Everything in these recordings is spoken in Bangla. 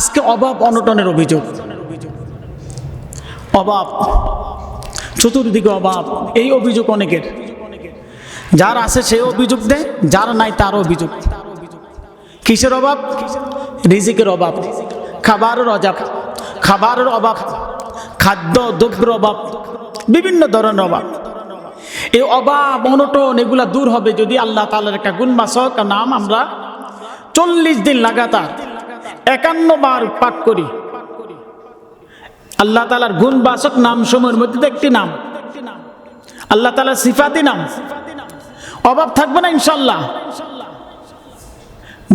আজকে অভাব অনটনের অভিযোগ। অভাব, চতুর্দিকে অভাব, এই অভিযোগ অনেকের। যার আছে সে অভিযোগ দেয়, যার নাই তার অভিযোগ। কিসের অভাব? রিজিকের অভাব। খাবারের অভাব। খাবারের অভাব, খাদ্য দ্রব্যের অভাব, বিভিন্ন ধরনের অভাব। এই অভাব, অনটন, এগুলা দূর হবে যদি আল্লাহ তালার একটা গুণবাসক নাম আমরা চল্লিশ দিন লাগাতার একান্ন বার পাঠ করি। আল্লাহ তালার গুণবাসক নাম সময়ের মধ্যে একটি নাম। আল্লাহ তালার সিফাতি নাম। অভাব থাকবে না ইনশাল্লাহ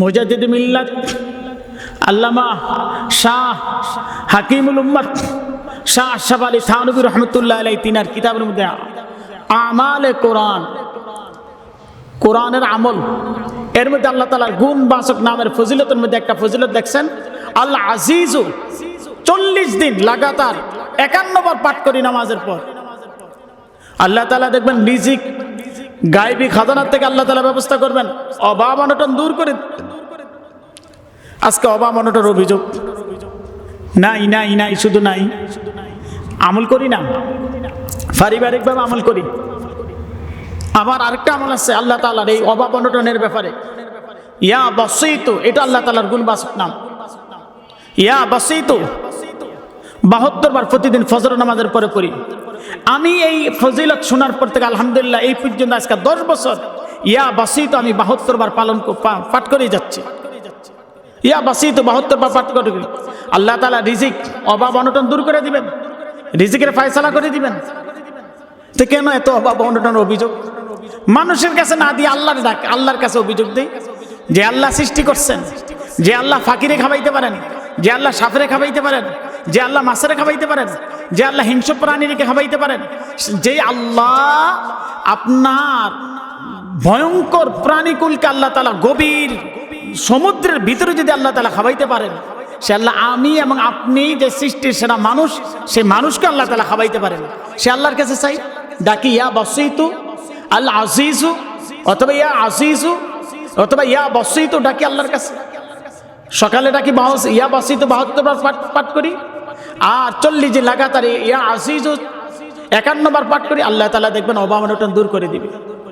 মুজাদিদ মিল্লাত, আল্লামা শাহ হাকিমুল উম্মত, শাহ আশরাফ আলী থানবী রহমতুল্লাহ আলাই তিনার কিতাবের মধ্যে, আমালে কোরআন, কোরআনের আমল এর মধ্যে আল্লাহ তালার গুণ বাসক নামের ফজিলতের মধ্যে একটা ফজিলত দেখছেন, আল্লাহ আজিজু চল্লিশ দিন লাগাতার একান্ন বার পাঠ করি নামাজের পর। আল্লাহ তালা দেখবেন রিজিক, গায়েবী খাজানার থেকে আল্লাহ তালা ব্যবস্থা করবেন, অভাব অনটন দূর করে আজকে অভাব অনটন অভিযোগ। নাই নাই নাই, শুধু নাই। আমল করি না। পারিবারিকভাবে আমল করি। আবার আরেকটা আমল আছে আল্লাহ তালার এই অভাব অনটনের ব্যাপারে। ইয়া বসইত এটা আল্লাহ তালার গুণবাসক নাম। ইয়া বসইত বাহাত্তর বার প্রতিদিন ফজর নামাজের পরে পড়ি আমি এই ফজিলত শোনার পর থেকে আলহামদুলিল্লাহ এই পর্যন্ত আজকে দশ বছর ইয়া বাসিত আমি বাহাত্তর বার পালন পাঠ করেই যাচ্ছি। ইয়া বাসিত বাহাত্তর বার পাঠ করে। আল্লাহ তালা রিজিক, অভাব অনটন দূর করে দিবেন। রিজিকের ফায়সালা করে দিবেন। তো কেন এত অভাব অনটন অভিযোগ? মানুষের কাছে না দিয়ে আল্লাহর ডাক, আল্লাহর কাছে অভিযোগ দেই। যে আল্লাহ সৃষ্টি করছেন, যে আল্লাহ ফাকিরে খাবাইতে পারেন, যে আল্লাহ সাফরে খাবাইতে পারেন, যে আল্লাহ মাছেরে খাবাইতে পারেন, যে আল্লাহ হিংস্র প্রাণীকে খাবাইতে পারেন, যে আল্লাহ আপনার ভয়ঙ্কর প্রাণীকুলকে আল্লাহ তালা গভীর সমুদ্রের ভিতরে যদি আল্লাহ তালা খাবাইতে পারেন, সে আল্লাহ আমি এবং আপনি যে সৃষ্টির সেরা মানুষ, সে মানুষকে আল্লাহ তালা খাবাইতে পারেন। সে আল্লাহর কাছে চাই, ডাকি, ইয়া বসইতু আল্লাহ আসিসু অথবা ইয়া আসিসু অথবা ইয়া বসিত ডাকি আল্লাহর কাছে। সকালে ডাকি বাহস, ইয়া বসিত বাহাত্তর পাঠ পাঠ করি। আর চল্লিশ যে লাগাতার ইয়া আসিসু একান্নবার পাঠ করি, আল্লাহ তালা দেখবেন অভাব অনটন দূর করে দিবে।